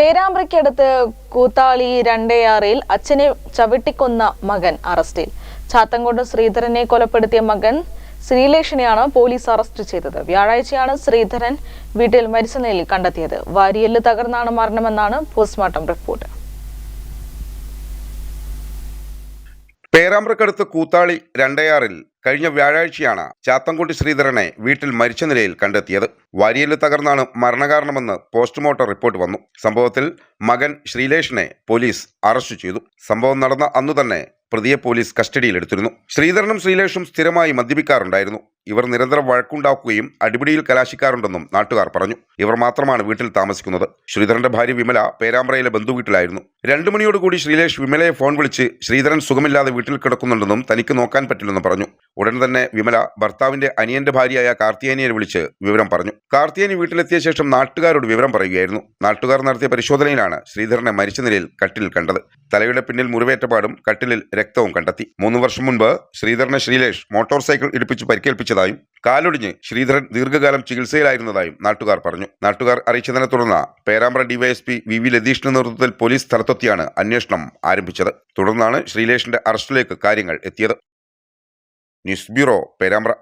പേരാമ്പ്രയ്ക്കടുത്ത് കൂത്താളി രണ്ടേയാറിൽ അച്ഛനെ ചവിട്ടിക്കൊന്ന മകൻ അറസ്റ്റിൽ. ചാത്തങ്കോട് ശ്രീധരനെ കൊലപ്പെടുത്തിയ മകൻ ശ്രീലേഷിനെയാണ് പോലീസ് അറസ്റ്റ് ചെയ്തത്. വ്യാഴാഴ്ചയാണ് ശ്രീധരൻ വീട്ടിൽ മരിച്ച നിലയിൽ കണ്ടെത്തിയത്. വാരിയൽ തകർന്നാണ് മരണമെന്നാണ് പോസ്റ്റ്മോർട്ടം റിപ്പോർട്ട്. പേരാമ്പ്രക്കടുത്ത് കൂത്താളി രണ്ടയാറിൽ കഴിഞ്ഞ വ്യാഴാഴ്ചയാണ് ചാത്തൻകുട്ടി ശ്രീധരനെ വീട്ടിൽ മരിച്ച നിലയിൽ കണ്ടെത്തിയത്. വാരിയൽ തകർന്നാണ് മരണകാരണമെന്ന് പോസ്റ്റ്മോർട്ടം റിപ്പോർട്ട് വന്നു. സംഭവത്തിൽ മകൻ ശ്രീലേഷിനെ പോലീസ് അറസ്റ്റ് ചെയ്തു. സംഭവം നടന്ന അന്നു തന്നെ പ്രതിയെ പോലീസ് കസ്റ്റഡിയിലെടുത്തിരുന്നു. ശ്രീധരനും ശ്രീലേഷും സ്ഥിരമായി മദ്യപിക്കാറുണ്ടായിരുന്നു. ഇവർ നിരന്തരം വഴക്കുണ്ടാക്കുകയും അടിപിടിയിൽ കലാശിക്കാറുണ്ടെന്നും നാട്ടുകാർ പറഞ്ഞു. ഇവർ മാത്രമാണ് വീട്ടിൽ താമസിക്കുന്നത്. ശ്രീധരന്റെ ഭാര്യ വിമല പേരാമ്പ്രയിലെ ബന്ധുവീട്ടിലായിരുന്നു രണ്ടു മണിയോടുകൂടി ശ്രീലേഷ് വിമലയെ ഫോൺ വിളിച്ച് ശ്രീധരൻ സുഖമില്ലാതെ വീട്ടിൽ കിടക്കുന്നുണ്ടെന്നും തനിക്ക് നോക്കാൻ പറ്റില്ലെന്നും പറഞ്ഞു. ഉടൻ തന്നെ വിമല ഭർത്താവിന്റെ അനിയന്റെ ഭാര്യയായ കാർത്തിയാനിയെ വിളിച്ച് വിവരം പറഞ്ഞു. കാർത്തിയാനി വീട്ടിലെത്തിയ ശേഷം നാട്ടുകാരോട് വിവരം പറയുകയായിരുന്നു. നാട്ടുകാർ നടത്തിയ പരിശോധനയിലാണ് ശ്രീധരനെ മരിച്ച നിലയിൽ കട്ടിൽ കണ്ടത്. തലയുടെ പിന്നിൽ മുറിവേറ്റപാടും കട്ടിലിൽ രക്തവും കണ്ടെത്തി. മൂന്ന് വർഷം മുൻപ് ശ്രീധരനെ ശ്രീലേഷ് മോട്ടോർ സൈക്കിൾ ഇടിപ്പിച്ച് പരിക്കേൽപ്പിച്ചതായും കാലൊടിഞ്ഞ് ശ്രീധരൻ ദീർഘകാലം ചികിത്സയിലായിരുന്നതായും നാട്ടുകാർ പറഞ്ഞു. നാട്ടുകാർ അറിയിച്ചതിനെ തുടർന്ന് പേരാമ്പ്ര ഡിവൈഎസ്പി വി വി ലതീഷിന്റെ നേതൃത്വത്തിൽ പോലീസ് സ്ഥലത്തെത്തിയാണ് അന്വേഷണം ആരംഭിച്ചത്. തുടർന്നാണ് ശ്രീലേഷിന്റെ അറസ്റ്റിലേക്ക് കാര്യങ്ങൾ എത്തിയത്. News bureau Perambra.